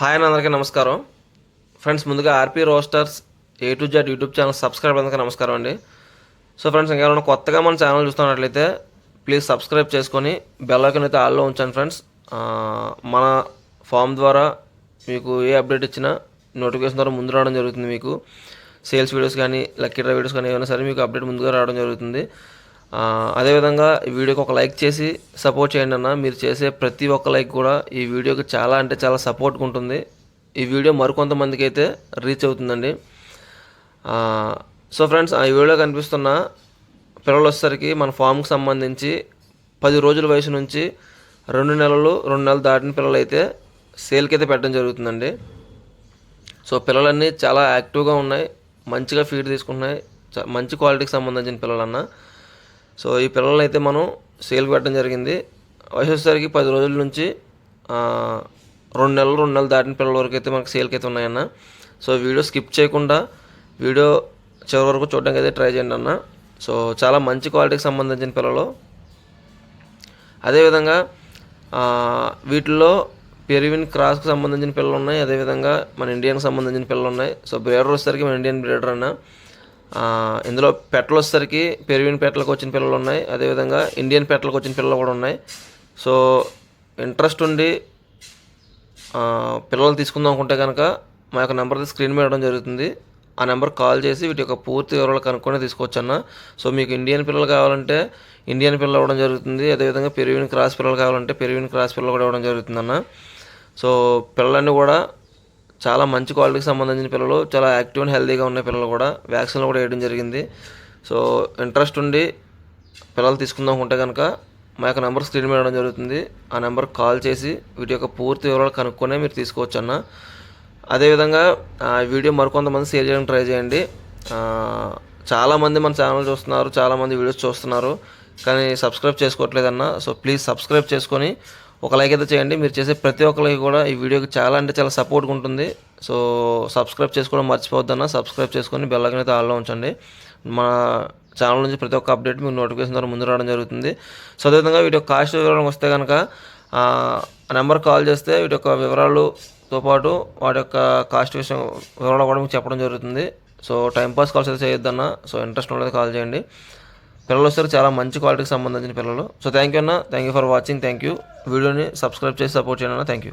Hi అని అందరికీ నమస్కారం. ఫ్రెండ్స్ ముందుగా RP roasters A to Z YouTube channel subscribe అందరికీ నమస్కారం అండి. సో ఫ్రెండ్స్ ఇంకేమైనా కొత్తగా మన ఛానల్ చూస్తున్నట్లయితే ప్లీజ్ సబ్స్క్రైబ్ చేసుకొని బెల్ ఐకన్ అయితే ఆల్లో ఉంచాను ఫ్రెండ్స్. మన ఫామ్ ద్వారా మీకు ఏ అప్డేట్ ఇచ్చినా నోటిఫికేషన్ ద్వారా ముందు రావడం జరుగుతుంది మీకు. సేల్స్ వీడియోస్ కానీ లక్కీ డ్రా వీడియోస్ కానీ ఏమైనా సరే మీకు అప్డేట్ ముందుగా రావడం జరుగుతుంది. అదేవిధంగా ఈ వీడియోకి ఒక లైక్ చేసి సపోర్ట్ చేయండి అన్న. మీరు చేసే ప్రతి ఒక్క లైక్ కూడా ఈ వీడియోకి చాలా అంటే చాలా సపోర్ట్గా ఉంటుంది. ఈ వీడియో మరికొంతమందికి అయితే రీచ్ అవుతుందండి. సో ఫ్రెండ్స్ ఆ వీడియో కనిపిస్తున్న పిల్లలు వచ్చేసరికి మన ఫామ్కి సంబంధించి పది రోజుల వయసు నుంచి రెండు నెలలు రెండు నెలలు దాటిన పిల్లలు అయితే సేల్కి అయితే పెట్టడం జరుగుతుందండి. సో పిల్లలన్నీ చాలా యాక్టివ్గా ఉన్నాయి. మంచిగా ఫీడ్ తీసుకుంటున్నాయి. చ- మంచి క్వాలిటీకి సంబంధించిన పిల్లలన్నా. సో ఈ పిల్లల్ని అయితే మనం సేల్కి పెట్టడం జరిగింది. వయసు వచ్చేసరికి పది రోజుల నుంచి రెండు నెలలు రెండు నెలలు దాటిన పిల్లల వరకు అయితే మనకు సేల్కి అయితే ఉన్నాయన్న. సో వీడియో స్కిప్ చేయకుండా వీడియో చివరి వరకు చూడడానికి అయితే ట్రై చేయండి అన్న. సో చాలా మంచి క్వాలిటీకి సంబంధించిన పిల్లలు. అదేవిధంగా వీటిల్లో పెరివిన్ క్రాస్కి సంబంధించిన పిల్లలు ఉన్నాయి అదేవిధంగా మన ఇండియన్కి సంబంధించిన పిల్లలు ఉన్నాయి సో బ్రేడర్ వచ్చేసరికి మన ఇండియన్ బ్రేడర్ అన్న. ఇందులో పెట్టలు వచ్చేసరికి పెరివిన్ పెట్టలకు వచ్చిన పిల్లలు ఉన్నాయి. అదేవిధంగా ఇండియన్ పెట్టలకు వచ్చిన పిల్లలు కూడా ఉన్నాయి. సో ఇంట్రెస్ట్ ఉండి పిల్లలు తీసుకుందాం అనుకుంటే కనుక మా యొక్క నెంబర్ స్క్రీన్ మీద ఇవ్వడం జరుగుతుంది. ఆ నెంబర్ కాల్ చేసి వీటి యొక్క పూర్తి వివరాలు కనుక్కొని తీసుకోవచ్చు అన్న సో మీకు ఇండియన్ పిల్లలు కావాలంటే ఇండియన్ పిల్లలు ఇవ్వడం జరుగుతుంది. అదేవిధంగా పెరివిన్ క్రాస్ పిల్లలు కావాలంటే పెరివిన్ క్రాస్ పిల్లలు కూడా ఇవ్వడం జరుగుతుంది అన్న సో పిల్లలన్నీ కూడా చాలా మంచి క్వాలిటీకి సంబంధించిన పిల్లలు చాలా యాక్టివ్ అండ్ హెల్తీగా ఉన్న పిల్లలు కూడా వ్యాక్సిన్లు కూడా వేయడం జరిగింది. సో ఇంట్రెస్ట్ ఉండి పిల్లలు తీసుకుందాం అనుకుంటే కనుక మా యొక్క నెంబర్ స్క్రీన్ మీద ఇవ్వడం జరుగుతుంది. ఆ నెంబర్ కాల్ చేసి వీటి యొక్క పూర్తి వివరాలు కనుక్కొనే మీరు తీసుకోవచ్చు అన్న. అదేవిధంగా ఆ వీడియో మరికొంతమంది షేర్ చేయడానికి ట్రై చేయండి. చాలామంది మన ఛానల్ చూస్తున్నారు చాలామంది వీడియోస్ చూస్తున్నారు కానీ సబ్స్క్రైబ్ చేసుకోవట్లేదన్న సో ప్లీజ్ సబ్స్క్రైబ్ చేసుకొని ఒక లైక్ అయితే చేయండి. మీరు చేసే ప్రతి ఒక్కరికి కూడా ఈ వీడియోకి చాలా అంటే చాలా సపోర్ట్గా ఉంటుంది. సో సబ్స్క్రైబ్ చేసుకోవడం మర్చిపోవద్దన్న సబ్స్క్రైబ్ చేసుకొని బెల్ అయితే ఆల్లో ఉంచండి. మా ఛానల్ నుంచి ప్రతి ఒక్క అప్డేట్ మీకు నోటిఫికేషన్ ద్వారా ముందు రావడం జరుగుతుంది. సో అదేవిధంగా వీటి యొక్క కాస్ట్ వివరాలు వస్తే కనుక ఆ నెంబర్ కాల్ చేస్తే వీటి యొక్క వివరాలుతో పాటు వాటి యొక్క కాస్ట్ విషయం వివరాలు కూడా మీకు చెప్పడం జరుగుతుంది. సో టైంపాస్ కాల్స్ అయితే చేయొద్దన్న సో ఇంట్రెస్ట్ ఉన్నది కాల్ చేయండి. పిల్లలు వస్తారు చాలా మంచి క్వాలిటీకి సంబంధించిన పిల్లలు. సో థ్యాంక్ యూ అన్న. Thank you for watching thank you వీడియోని సబ్స్క్రైబ్ చేసి సపోర్ట్ చేయండి అన్న. Thank you